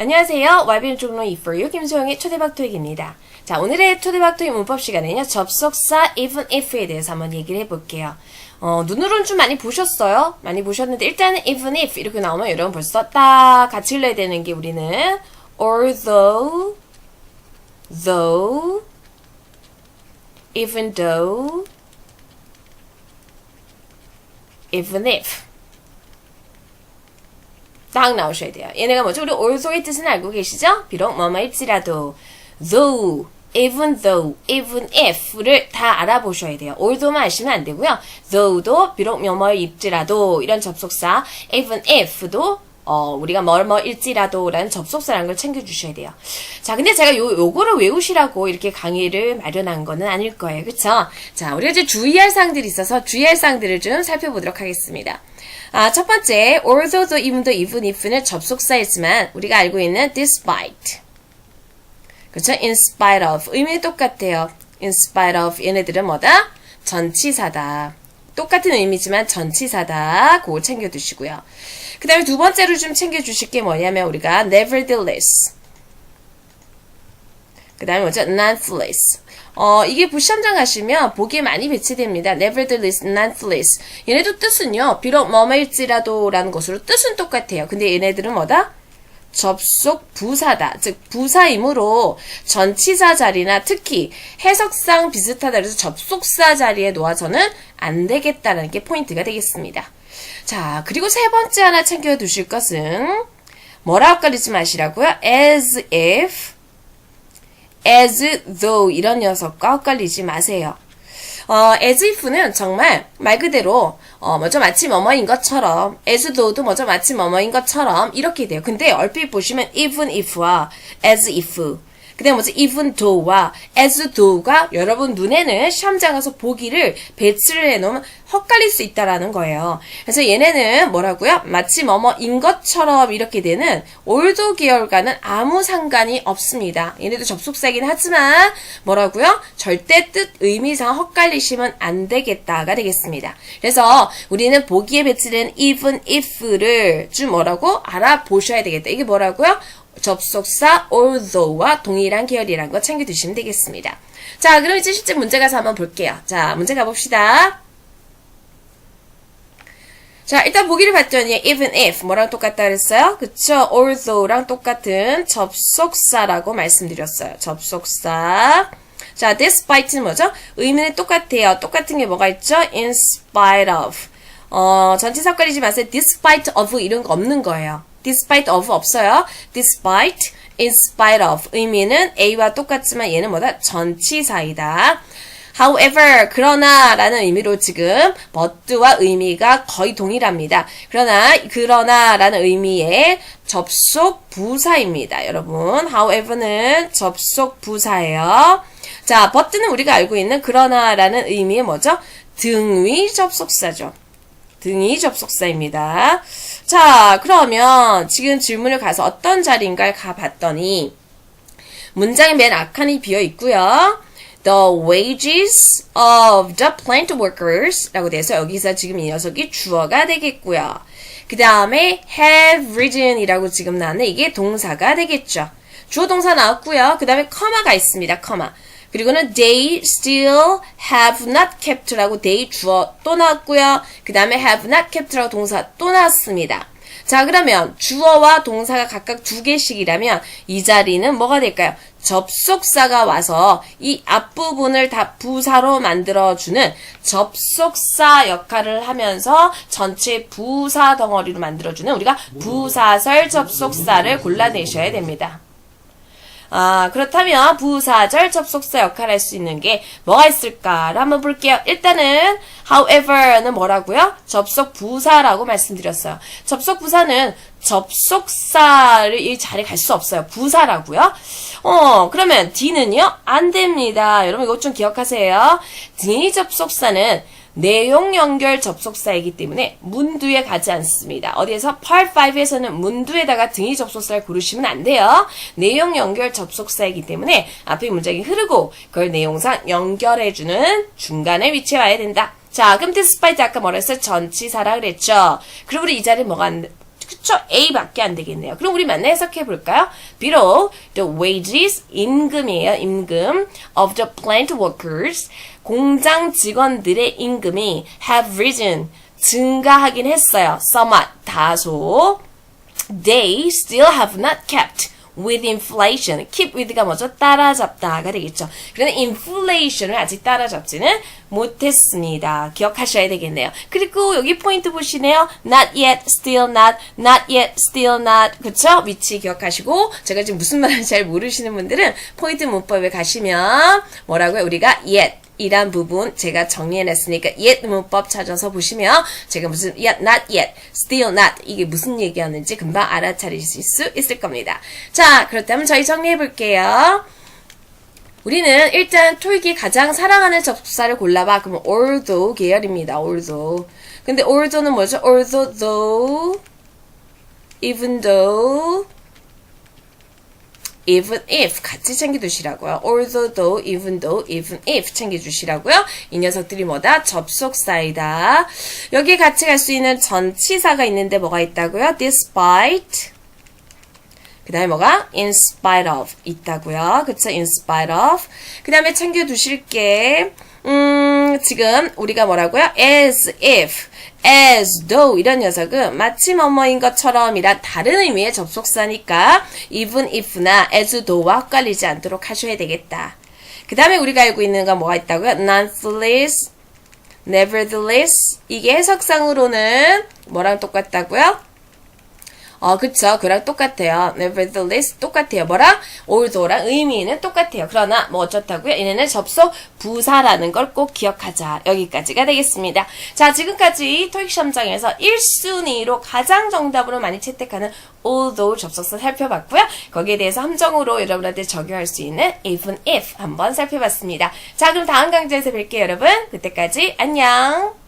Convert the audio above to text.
안녕하세요. YBN 종로 이포유 김소영의 초대박 토익입니다. 자, 오늘의 초대박 토익 문법 시간에는요, 접속사 even if에 대해서 한번 얘기를 해볼게요. 어, 눈으로는 좀 많이 보셨어요? 많이 보셨는데, 일단은 even if 이렇게 나오면 여러분 벌써 딱 같이 흘러야 되는 게 우리는 although, though, even though, even if. 딱 나오셔야 돼요. 얘네가 뭐죠? 우리 although의 뜻은 알고 계시죠? 비록 뭐뭐일지라도 though, even though, even if를 다 알아보셔야 돼요. although만 아시면 안 되고요. though도 비록 뭐뭐일지라도 이런 접속사, even if도 어, 우리가 뭐뭐일지라도 라는 접속사라는 걸 챙겨주셔야 돼요. 자, 근데 제가 요, 요거를 외우시라고 이렇게 강의를 마련한 거는 아닐 거예요. 그쵸? 자, 우리가 이제 주의할 사항들이 있어서 주의할 사항들을 좀 살펴보도록 하겠습니다. 아, 첫 번째, although도 even도 even if는 접속사이지만 우리가 알고 있는 despite. 그렇죠? in spite of. 의미는 똑같아요. in spite of. 얘네들은 뭐다? 전치사다. 똑같은 의미지만 전치사다. 그거 챙겨두시고요. 그 다음에 두 번째로 좀 챙겨주실 게 뭐냐면 우리가 nevertheless. 그 다음에 뭐죠? nonetheless. 어, 이게 부시험장 가시면 보기에 많이 배치됩니다. nevertheless, nonetheless. 얘네도 뜻은요, 비록 뭐뭐일지라도 라는 것으로 뜻은 똑같아요. 근데 얘네들은 뭐다? 접속 부사다. 즉, 부사이므로 전치사 자리나 특히 해석상 비슷하다 그래서 접속사 자리에 놓아서는 안 되겠다라는 게 포인트가 되겠습니다. 자, 그리고 세 번째 하나 챙겨두실 것은 뭐라 헷갈리지 마시라고요? as if, as though 이런 녀석과 헷갈리지 마세요. 어, as if는 정말 말 그대로 어, 뭐죠 마치 뭐뭐인 것처럼 as though도 뭐죠 마치 뭐뭐인 것처럼 이렇게 돼요. 근데 얼핏 보시면 even if와 as if 그 다음 뭐지 even though와 as though가 여러분 눈에는 시험장 가서 보기를 배치를 해놓으면 헛갈릴 수 있다라는 거예요. 그래서 얘네는 뭐라고요? 마치 뭐뭐인 것처럼 이렇게 되는 올도 계열과는 아무 상관이 없습니다. 얘네도 접속사긴 하지만 뭐라고요? 절대 뜻 의미상 헛갈리시면 안 되겠다가 되겠습니다. 그래서 우리는 보기에 배치된 even if를 좀 뭐라고 알아보셔야 되겠다. 이게 뭐라고요? 접속사 although와 동일한 계열이라는 거 챙겨두시면 되겠습니다. 자, 그럼 이제 실제 문제 가서 한번 볼게요. 자, 문제 가봅시다. 자, 일단 보기를 봤더니 even if 뭐랑 똑같다 그랬어요? 그쵸? although랑 똑같은 접속사라고 말씀드렸어요. 접속사. 자, despite는 뭐죠? 의미는 똑같아요. 똑같은 게 뭐가 있죠? in spite of. 어, 전치사 헷갈리지 마세요. despite of 이런 거 없는 거예요. Despite of 없어요. despite, in spite of 의미는 A와 똑같지만 얘는 뭐다? 전치사이다. however, 그러나 라는 의미로 지금 but와 의미가 거의 동일합니다. 그러나, 그러나 라는 의미의 접속 부사입니다. 여러분, however는 접속 부사예요. 자, but는 우리가 알고 있는 그러나 라는 의미의 뭐죠? 등위 접속사죠. 등이 접속사입니다. 자, 그러면 지금 질문을 가서 어떤 자리인가를 가봤더니 문장의 맨 앞칸이 비어 있고요. The wages of the plant workers 라고 돼서 여기서 지금 이 녀석이 주어가 되겠고요. 그 다음에 have risen 이라고 지금 나왔네. 이게 동사가 되겠죠. 주어 동사 나왔고요. 그 다음에 커마가 있습니다. 커마. 그리고는 they still have not kept라고 they 주어 또 나왔고요. 그 다음에 have not kept라고 동사 또 나왔습니다. 자 그러면 주어와 동사가 각각 두 개씩이라면 이 자리는 뭐가 될까요? 접속사가 와서 이 앞부분을 다 부사로 만들어주는 접속사 역할을 하면서 전체 부사 덩어리로 만들어주는 우리가 부사설 접속사를 골라내셔야 됩니다. 아, 그렇다면 부사절 접속사 역할을 할 수 있는 게 뭐가 있을까를 한번 볼게요. 일단은 however는 뭐라고요? 접속 부사라고 말씀드렸어요. 접속 부사는 접속사를 이 자리에 갈 수 없어요. 부사라고요. 어, 그러면 D는요? 안 됩니다. 여러분 이것 좀 기억하세요. D 접속사는 내용 연결 접속사이기 때문에 문두에 가지 않습니다. 어디에서 part 5에서는 문두에다가 등이 접속사를 고르시면 안 돼요. 내용 연결 접속사이기 때문에 앞에 문장이 흐르고 그걸 내용상 연결해주는 중간에 위치해 와야 된다. 자, 그럼 despite 아까 뭐라 했어요? 전치사라 그랬죠. 그럼 우리 이 자리에 뭐가 안, 그쵸? A밖에 안 되겠네요. 그럼 우리 만나 해석해 볼까요? 비록 the wages 임금이에요. 임금 of the plant workers 공장 직원들의 임금이 have risen 증가하긴 했어요. somewhat 다소 they still have not kept with inflation. keep with가 뭐죠? 따라잡다가 되겠죠. 그런데 inflation을 아직 따라잡지는 못했습니다. 기억하셔야 되겠네요. 그리고 여기 포인트 보시네요. not yet, still not, not yet, still not. 그쵸? 위치 기억하시고 제가 지금 무슨 말인지 잘 모르시는 분들은 포인트 문법에 가시면 뭐라고요? 우리가 yet 이란 부분 제가 정리해놨으니까 yet 문법 찾아서 보시면 제가 무슨 yet, not yet, still not 이게 무슨 얘기였는지 금방 알아차리실 수 있을 겁니다. 자, 그렇다면 저희 정리해볼게요. 우리는 일단 토익이 가장 사랑하는 접속사를 골라봐. 그러면 although 계열입니다. although. 근데 although는 뭐죠? although, though, even though, even if 같이 챙겨두시라고요. although, though, even though, even if 챙겨주시라고요. 이 녀석들이 뭐다? 접속사이다. 여기에 같이 갈 수 있는 전치사가 있는데 뭐가 있다고요? despite 그 다음에 뭐가? in spite of 있다고요. 그쵸? in spite of. 그 다음에 챙겨두실 게, 음, 지금 우리가 뭐라고요? as if, as though 이런 녀석은 마치 뭐뭐인 것처럼 이란 다른 의미의 접속사니까 even if나 as though와 헷갈리지 않도록 하셔야 되겠다. 그 다음에 우리가 알고 있는 건 뭐가 있다고요? nonetheless, nevertheless. 이게 해석상으로는 뭐랑 똑같다고요? 어, 그쵸. 그랑 똑같아요. nevertheless 똑같아요. 뭐랑? although랑 의미는 똑같아요. 그러나 뭐 어쩌다고요? 얘네는 접속 부사라는 걸 꼭 기억하자. 여기까지가 되겠습니다. 자, 지금까지 토익 시험장에서 1순위로 가장 정답으로 많이 채택하는 although 접속사 살펴봤고요. 거기에 대해서 함정으로 여러분한테 적용할 수 있는 even if 한번 살펴봤습니다. 자, 그럼 다음 강좌에서 뵐게요, 여러분. 그때까지 안녕!